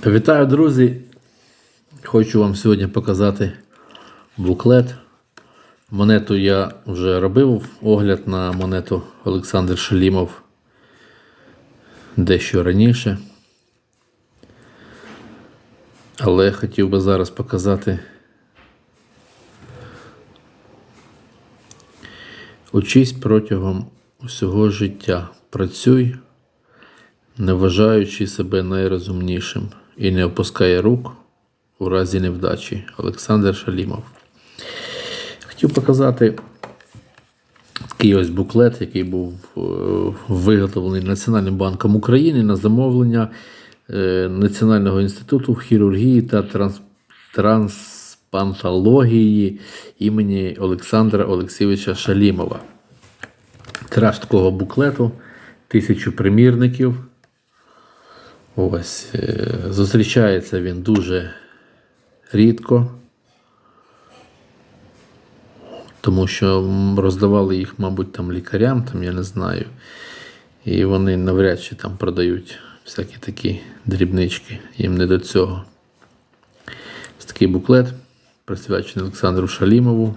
Вітаю, друзі! Хочу вам сьогодні показати буклет. Монету я вже робив огляд на монету Олександр Шалімов дещо раніше. Але хотів би зараз показати. Учись протягом усього життя. Працюй, не вважаючи себе найрозумнішим і не опускай рук у разі невдачі. Олександр Шалімов. Хотів показати такий ось буклет, який був е, виготовлений Національним банком України на замовлення е, Національного інституту хірургії та транс, трансплантології імені Олександра Олексійовича Шалімова. Тираж такого буклету, тисячу примірників. Ось, е, зустрічається він дуже рідко, тому що роздавали їх, мабуть, там лікарям, там, я не знаю. І вони навряд чи там продають всякі такі дрібнички, їм не до цього. Ось такий буклет, присвячений Олександру Шалімову.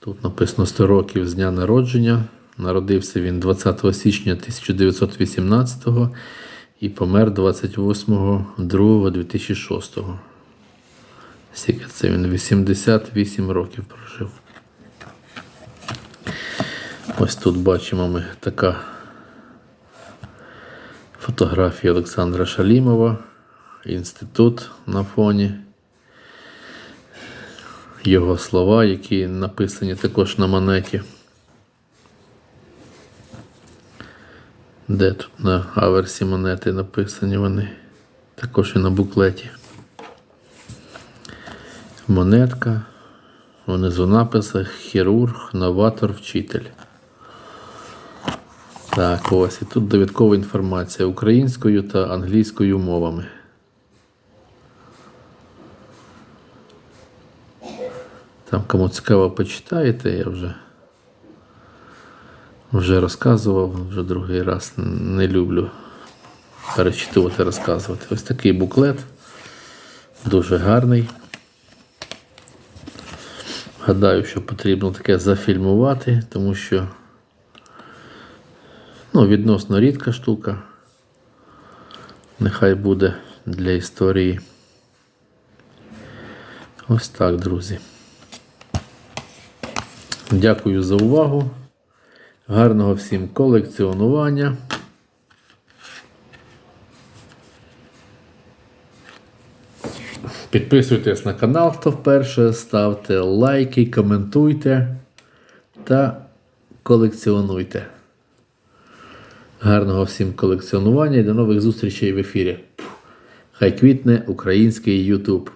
Тут написано 100 років з дня народження. Народився він 20 січня 1918 і помер 28.02.2006. Скільки це він 88 років прожив. Ось тут бачимо ми така фотографія Олександра Шалімова, інститут на фоні. Його слова, які написані також на монеті. Де тут на аверсі монети написані вони? Також і на буклеті. Монетка. Внизу написах хірург, новатор, вчитель. Так, ось. І тут довідкова інформація українською та англійською мовами. Там кому цікаво почитаєте, я вже. Вже розказував, вже другий раз не люблю перечитувати, розказувати. Ось такий буклет. Дуже гарний. Гадаю, що потрібно таке зафільмувати, тому що ну, відносно рідка штука. Нехай буде для історії. Ось так, друзі. Дякую за увагу. Гарного всім колекціонування. Підписуйтесь на канал, хто вперше, ставте лайки, коментуйте та колекціонуйте. Гарного всім колекціонування і до нових зустрічей в ефірі. Хай квітне український YouTube.